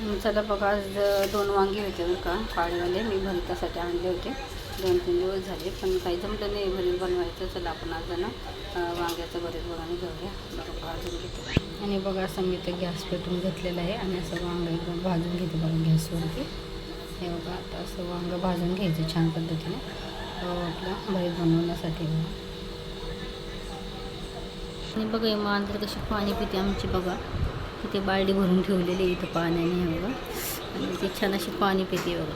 चला बघा आज दोन वांगे होते बरं का पाळीवाले मी भरतासाठी आणले होते. दोन तीन दिवस झाले पण काही जमलं नाही भरीत बनवायचं. चला आपण आज ना वांग्याचं भरीत बनवून घेऊया. बरं भाजून घेतो. आणि बघा असं मी ते गॅस पेटून घेतलेलं आहे आणि असं वांगं एकदम भाजून घेते बघा गॅसवरती. हे बघा आता असं वांगं भाजून घ्यायचं छान पद्धतीने. हो, आपलं भरीत बनवण्यासाठी आणि बघा मांजर कशी पाणी पिते आमची बघा. तिथे बालडी भरून ठेवलेली आहे इथं पाण्याने हे बघा. आणि ती छान अशी पाणी पिते बघा.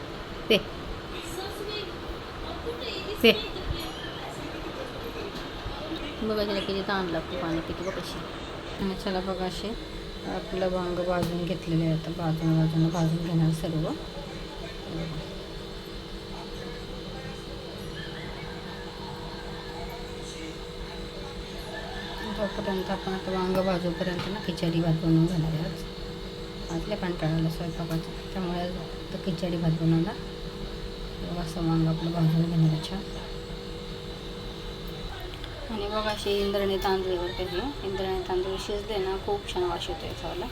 पे. पे. बघा त्याला किती ताण लागतो पाणी पिते बघ अशी. चला बघा असे आपलं वांग भाजून घेतलेले आहेत आता. भाजून बाजूनं भाजून घेणार सर्व. तोपर्यंत आपण आता वांग भाजूपर्यंत ना खिचडी भात बनवून घेणार आहे आतल्या कंटाळाला स्वयंपाकाचं. त्यामुळे तर खिचडी भात बनवणार. बघा असं वांग आपलं भाजून घेणार छान. आणि बघा अशी इंद्रणी तांदूळ वगैरे हे इंद्रणी तांदूळ शिजले ना खूप छान वास येतो याचावाला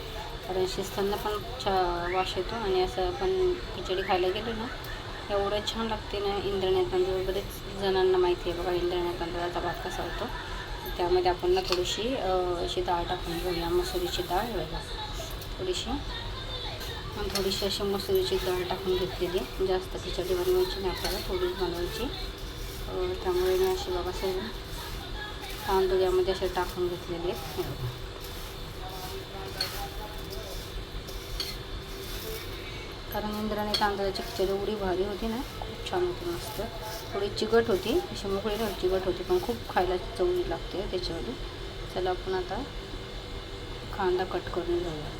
कारण शिजताना पण छा वास येतो आणि असं आपण खिचडी खायला गेलो ना एवढं छान लागते ना इंद्रणी तांदूळ. बरेच जणांना माहिती आहे बघा इंद्रणी तांदूळाचा भात कसा होतो. त्यामध्ये आपण ना थोडीशी अशी डाळ टाकून घेऊया मसुरीची डाळ आहे थोडीशी. आणि थोडीशी अशी मसुरीची डाळ टाकून घेतलेली. जास्त खिचडी बनवायची नाही आपल्याला थोडीच बनवायची. त्यामुळे मी अशी बाबा सर्व तांदूळ यामध्ये असे टाकून घेतलेले आहेत. कारण इंद्राने तांदळाची खिचडी एवढी भारी होती ना खूप छान होती मस्त. थोडी चिकट होती अशी मोकळी नाही चिकट होती पण खूप खायला चवली लागते त्याच्यामध्ये. चला आपण आता कांदा कट करून घेऊया.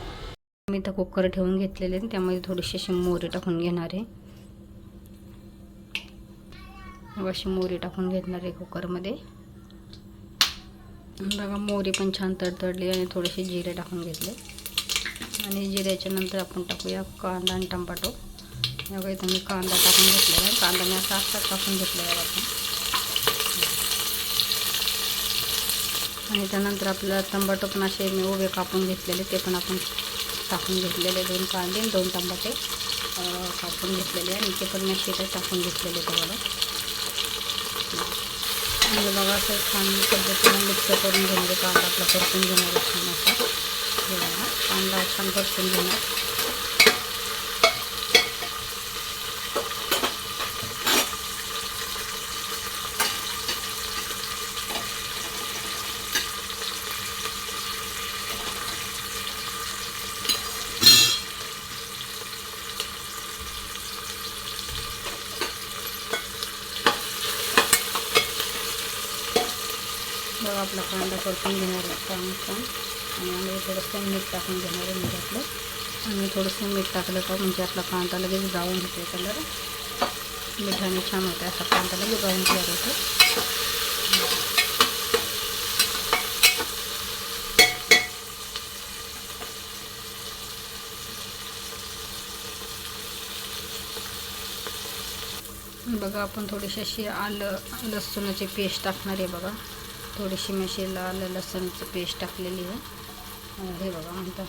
मी तर कुकर ठेवून घेतलेले त्यामध्ये थोडीशी अशी मोहरी टाकून घेणार आहे. अशी मोहरी टाकून घेणार आहे कुकरमध्ये. बघा मोहरी पण छान तडतडली आणि थोडेसे जिरे टाकून घेतले. आणि जिऱ्याच्या नंतर आपण टाकूया कांदा आणि टमाटो. बघा इथं मी कांदा टाकून घेतलेला आहे. कांदा मी असा असाच टाकून घेतलेला आहे आपण आणि त्यानंतर आपल्याला टमाटो पण असे मी उभे कापून घेतलेले ते पण आपण टाकून घेतलेले दोन कांदे आणि दोन टमाटे कापून घेतलेले आणि ते पण मी शेतात टाकून घेतलेले तुम्हाला म्हणजे बघा असं छान पद्धतीने मिक्स करून घेणार कांदा आपला परतून घेणार छान असा. कांदा छान परतून घेणार. बघा आपला कांदा परतून घेणार आहे. छान छान आणि आम्ही थोडंसं मीठ टाकून घेणार आहे मीठातलं. आणि थोडंसं मीठ टाकलं का म्हणजे आपला कांदा लगेच ब्राऊन होतो कलर मिठाने छान होते असा कांदा लगेच ब्राऊन तयार होतो बघा आपण थोडीशी अशी आलं लसूणाची पेस्ट टाकणार आहे बघा. थोडीशी मशीला आलं लाल पेस्ट टाकलेली आहे. हे बघा म्हणता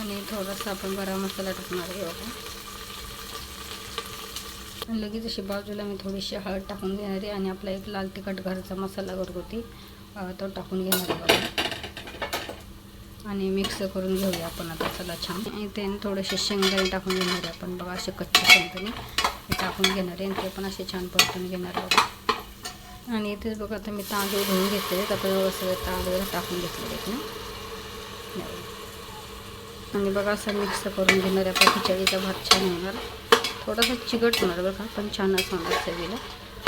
आणि थोडासा आपण गरम मसाला टाकणार आहे बघा. लगेच अशी बाजूला मी थोडीशी हळद टाकून घेणार आहे आणि आपला एक लाल तिखट घरचा मसाला घरगुती तो टाकून घेणार आहे बघा. आणि मिक्स करून घेऊया आपण आता चला छान. आणि ते थोडेसे शेंगदाणे टाकून घेणार आहे आपण बघा असे कच्चे शेंगदाणे टाकून घेणार आहे आणि ते पण असे छान परतून घेणार आहे आणि इथेच बघा आता मी तांदूळ धुवून घेतले आहेत. आपण बघा सगळे तांदूळ टाकून घेतलेले आहेत ना. आणि बघा असं मिक्स करून घेणार आहे. आपल्या खिचडीचा भात छान होणार. थोडासा चिकट होणार बरं का पण छान असं होणार चवीला.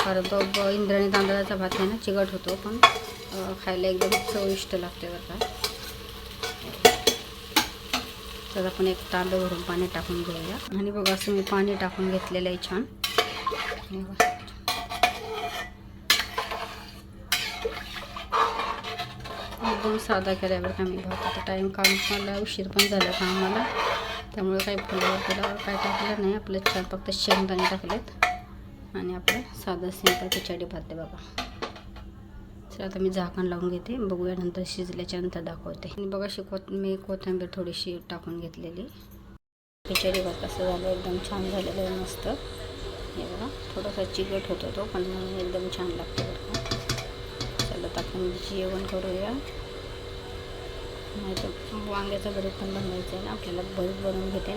कारण तो इंद्राणी तांदळाचा भात आहे ना चिकट होतो पण खायला एकदम चविष्ट लागते बरं का. तर आपण एक तांदूळ भरून पाणी टाकून घेऊया. आणि बघा असं मी पाणी टाकून घेतलेलं आहे छान. एकदम साधा केल्यावर बरं का मी भात. आता टाईम काम मला उशीर पण झाला कामाला. त्यामुळे काही फुलावर फुलावर काय टाकलं नाही. आपलं छान फक्त शेंगदाणे टाकलेत. आणि आपलं साधं सिंपल खिचडी भात बघा. चला आता मी झाकण लावून घेते. बघूया नंतर शिजल्याच्या नंतर दाखवते. आणि बघा अशी कोथ मी कोथिंबीर थोडीशी टाकून घेतलेली. खिचडी भात असं झालं एकदम छान झालेलं आहे मस्त. हे बघा थोडासा चिकट होतो तो पण एकदम छान लागतो बरं का चला आता आपण जेवण करूया. नाही तर वांग्याचं भरीत पण बनवायचं आहे ना. आपल्याला भरीत बनवून घेते